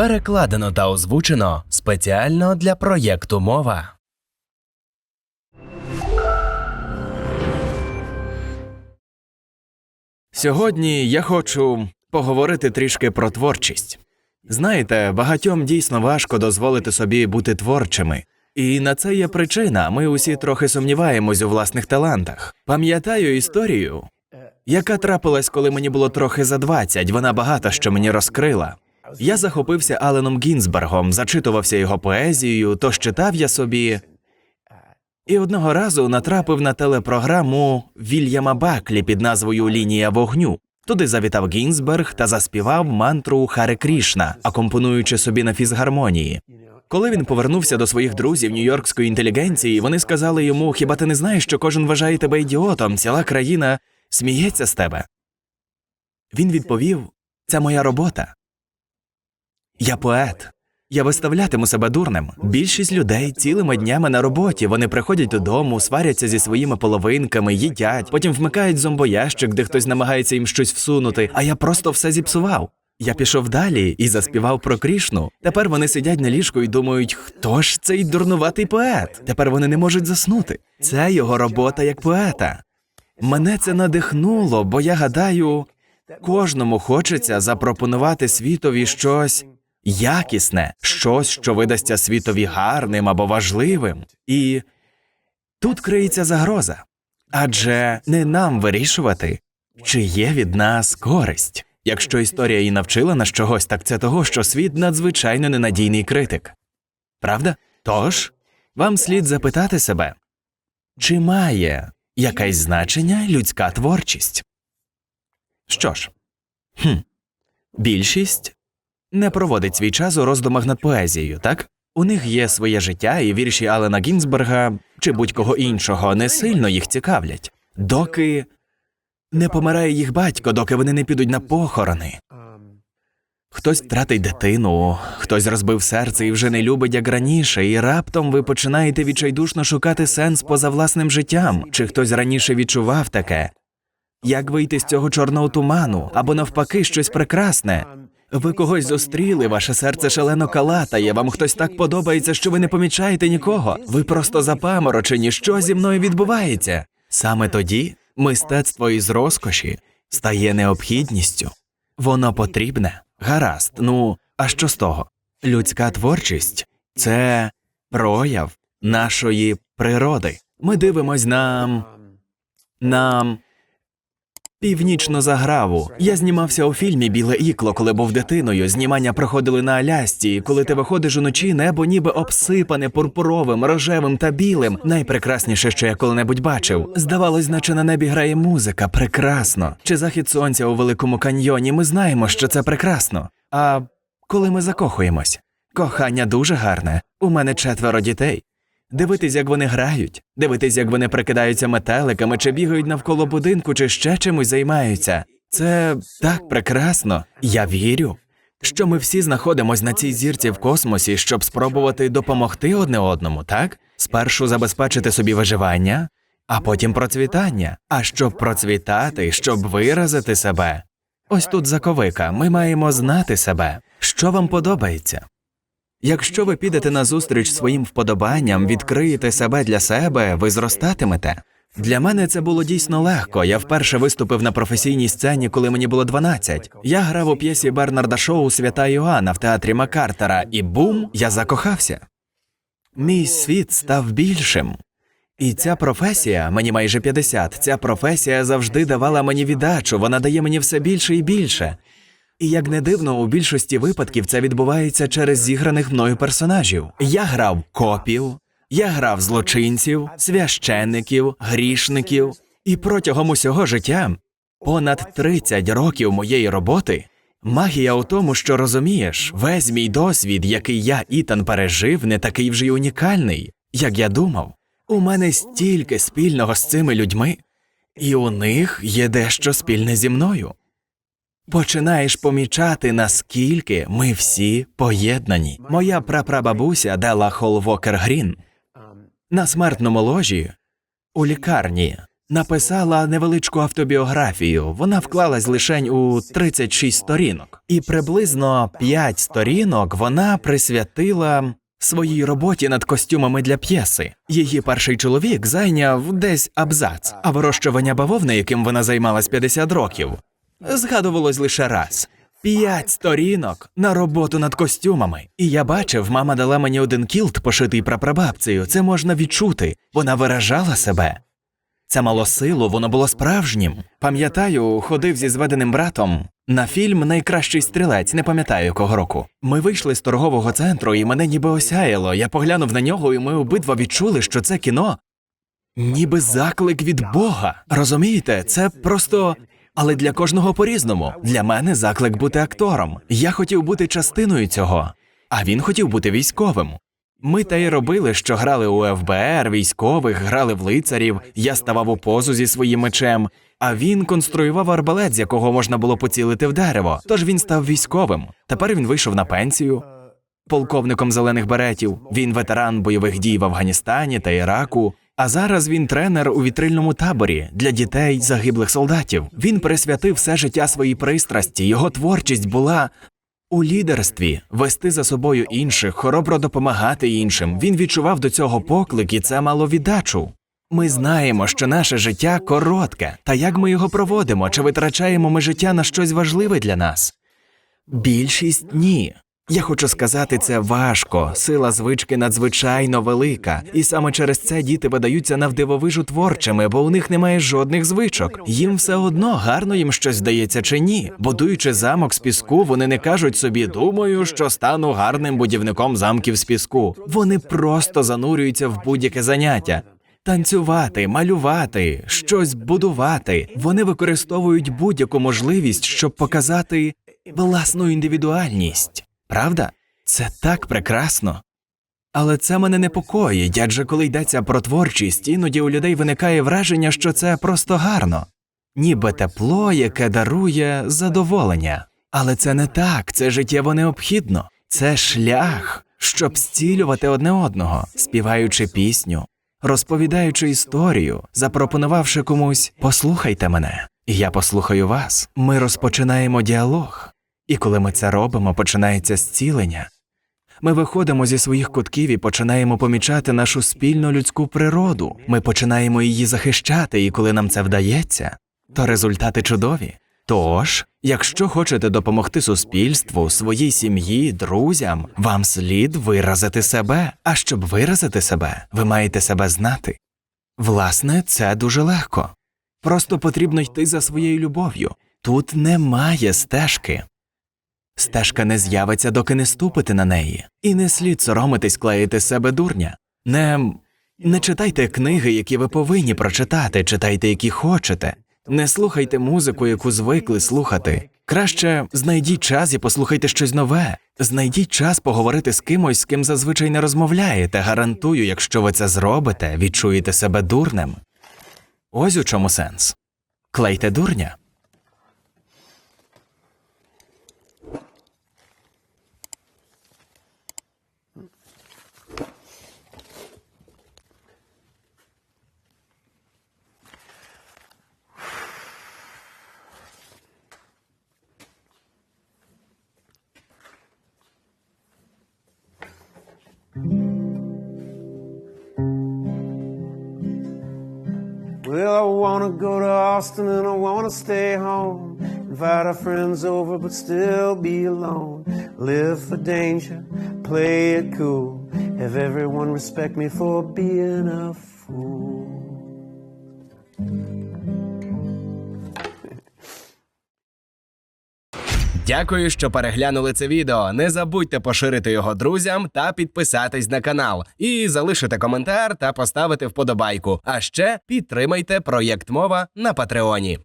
Перекладено та озвучено спеціально для проєкту мова. Сьогодні я хочу поговорити трішки про творчість. Знаєте, багатьом дійсно важко дозволити собі бути творчими. І на це є причина. Ми усі трохи сумніваємось у власних талантах. Пам'ятаю історію, яка трапилась, коли мені було трохи за 20, Вона багато що мені розкрила. Я захопився Аленом Гінзбергом, зачитувався його поезією, тож читав я собі. І одного разу натрапив на телепрограму Вільяма Баклі під назвою Лінія вогню. Туди завітав Гінзберг та заспівав мантру Харе Крішна, акомпонуючи собі на фізгармонії. Коли він повернувся до своїх друзів нью-йоркської інтелігенції, вони сказали йому: Хіба ти не знаєш, що кожен вважає тебе ідіотом? Ціла країна сміється з тебе. Він відповів: Це моя робота. Я поет. Я виставлятиму себе дурним. Більшість людей цілими днями на роботі. Вони приходять додому, сваряться зі своїми половинками, їдять, потім вмикають зомбоящик, де хтось намагається їм щось всунути. А я просто все зіпсував. Я пішов далі і заспівав про Крішну. Тепер вони сидять на ліжку і думають, хто ж цей дурнуватий поет? Тепер вони не можуть заснути. Це його робота як поета. Мене це надихнуло, бо я гадаю, кожному хочеться запропонувати світові щось якісне, щось, що видасться світові гарним або важливим. І тут криється загроза. Адже не нам вирішувати, чи є від нас користь. Якщо історія і навчила нас чогось, так це того, що світ надзвичайно ненадійний критик. Правда? Тож вам слід запитати себе, чи має якесь значення людська творчість? Що ж, хм, більшість не проводить свій час у роздумах над поезією, так? У них є своє життя, і вірші Алена Гінзберга чи будь-кого іншого не сильно їх цікавлять, доки не помирає їх батько, доки вони не підуть на похорони. Хтось втратить дитину, хтось розбив серце і вже не любить як раніше, і раптом ви починаєте відчайдушно шукати сенс поза власним життям, чи хтось раніше відчував таке. Як вийти з цього чорного туману, або навпаки, щось прекрасне. Ви когось зустріли, ваше серце шалено калатає, вам хтось так подобається, що ви не помічаєте нікого. Ви просто запаморочені, що зі мною відбувається. Саме тоді мистецтво із розкоші стає необхідністю. Воно потрібне. Гаразд, ну а що з того? Людська творчість це прояв нашої природи. Ми дивимось на. на північну заграву. Я знімався у фільмі Біле ікло, коли був дитиною. Знімання проходили на Алясці. і Коли ти виходиш уночі, небо ніби обсипане пурпуровим, рожевим та білим. Найпрекрасніше, що я коли-небудь бачив. Здавалось, наче на небі грає музика. Прекрасно. Чи захід сонця у великому каньйоні? Ми знаємо, що це прекрасно. А коли ми закохуємось, кохання дуже гарне. У мене четверо дітей. Дивитись, як вони грають, дивитись, як вони прикидаються метеликами, чи бігають навколо будинку, чи ще чимось займаються. Це так прекрасно. Я вірю, що ми всі знаходимось на цій зірці в космосі, щоб спробувати допомогти одне одному, так? Спершу забезпечити собі виживання, а потім процвітання. А щоб процвітати, щоб виразити себе. Ось тут заковика. Ми маємо знати себе, що вам подобається. Якщо ви підете назустріч своїм вподобанням, відкриєте себе для себе, ви зростатимете. Для мене це було дійсно легко. Я вперше виступив на професійній сцені, коли мені було 12. Я грав у п'єсі Бернарда Шоу Свята Йоанна в театрі Маккартера, і бум, я закохався. Мій світ став більшим. І ця професія, мені майже 50, ця професія завжди давала мені віддачу, вона дає мені все більше і більше. І як не дивно, у більшості випадків це відбувається через зіграних мною персонажів. Я грав копів, я грав злочинців, священників, грішників, і протягом усього життя, понад 30 років моєї роботи, магія у тому, що розумієш, весь мій досвід, який я Ітан пережив, не такий вже й унікальний, як я думав. У мене стільки спільного з цими людьми, і у них є дещо спільне зі мною починаєш помічати, наскільки ми всі поєднані. Моя прапрабабуся Дела Холвокер Грін на смертному ложі у лікарні написала невеличку автобіографію. Вона вклалась лишень у 36 сторінок, і приблизно 5 сторінок вона присвятила своїй роботі над костюмами для п'єси. Її перший чоловік зайняв десь абзац, а вирощування бавовни, яким вона займалась 50 років, згадувалось лише раз. П'ять сторінок на роботу над костюмами. І я бачив, мама дала мені один кілт, пошитий прапрабабцею. Це можна відчути. Вона виражала себе. Це мало силу, воно було справжнім. Пам'ятаю, ходив зі зведеним братом на фільм Найкращий стрілець, не пам'ятаю якого року. Ми вийшли з торгового центру, і мене ніби осяяло. Я поглянув на нього, і ми обидва відчули, що це кіно ніби заклик від Бога. Розумієте, це просто. Але для кожного по-різному. Для мене заклик бути актором. Я хотів бути частиною цього, а він хотів бути військовим. Ми те й робили, що грали у ФБР, військових, грали в лицарів, я ставав у позу зі своїм мечем, а він конструював арбалет, з якого можна було поцілити в дерево. Тож він став військовим. Тепер він вийшов на пенсію. Полковником зелених беретів. Він ветеран бойових дій в Афганістані та Іраку. А зараз він тренер у вітрильному таборі для дітей загиблих солдатів. Він присвятив все життя своїй пристрасті. Його творчість була у лідерстві вести за собою інших, хоробро допомагати іншим. Він відчував до цього поклик, і це мало віддачу. Ми знаємо, що наше життя коротке, та як ми його проводимо, чи витрачаємо ми життя на щось важливе для нас? Більшість ні. Я хочу сказати, це важко. Сила звички надзвичайно велика, і саме через це діти видаються навдивовижу творчими, бо у них немає жодних звичок. Їм все одно гарно їм щось здається чи ні. Будуючи замок з піску, вони не кажуть собі, думаю, що стану гарним будівником замків з піску. Вони просто занурюються в будь-яке заняття. Танцювати, малювати, щось будувати. Вони використовують будь-яку можливість, щоб показати власну індивідуальність. Правда? Це так прекрасно. Але це мене непокоїть, адже коли йдеться про творчість, іноді у людей виникає враження, що це просто гарно, ніби тепло, яке дарує задоволення. Але це не так, це життєво необхідно. Це шлях, щоб зцілювати одне одного, співаючи пісню, розповідаючи історію, запропонувавши комусь послухайте мене, я послухаю вас. Ми розпочинаємо діалог. І коли ми це робимо, починається зцілення. Ми виходимо зі своїх кутків і починаємо помічати нашу спільну людську природу. Ми починаємо її захищати, і коли нам це вдається, то результати чудові. Тож, якщо хочете допомогти суспільству, своїй сім'ї, друзям, вам слід виразити себе. А щоб виразити себе, ви маєте себе знати. Власне, це дуже легко. Просто потрібно йти за своєю любов'ю. Тут немає стежки. Стежка не з'явиться, доки не ступите на неї, і не слід соромитись клеїти себе дурня. Не, не читайте книги, які ви повинні прочитати, читайте, які хочете. Не слухайте музику, яку звикли слухати. Краще знайдіть час і послухайте щось нове. Знайдіть час поговорити з кимось, з ким зазвичай не розмовляєте. Гарантую, якщо ви це зробите, відчуєте себе дурним. Ось у чому сенс. Клейте дурня. Well, I wanna go to Austin and I wanna stay home. Invite our friends over, but still be alone. Live for danger, play it cool. Have everyone respect me for being a fool. Дякую, що переглянули це відео. Не забудьте поширити його друзям та підписатись на канал. І залишити коментар та поставити вподобайку. А ще підтримайте проєкт мова на Патреоні.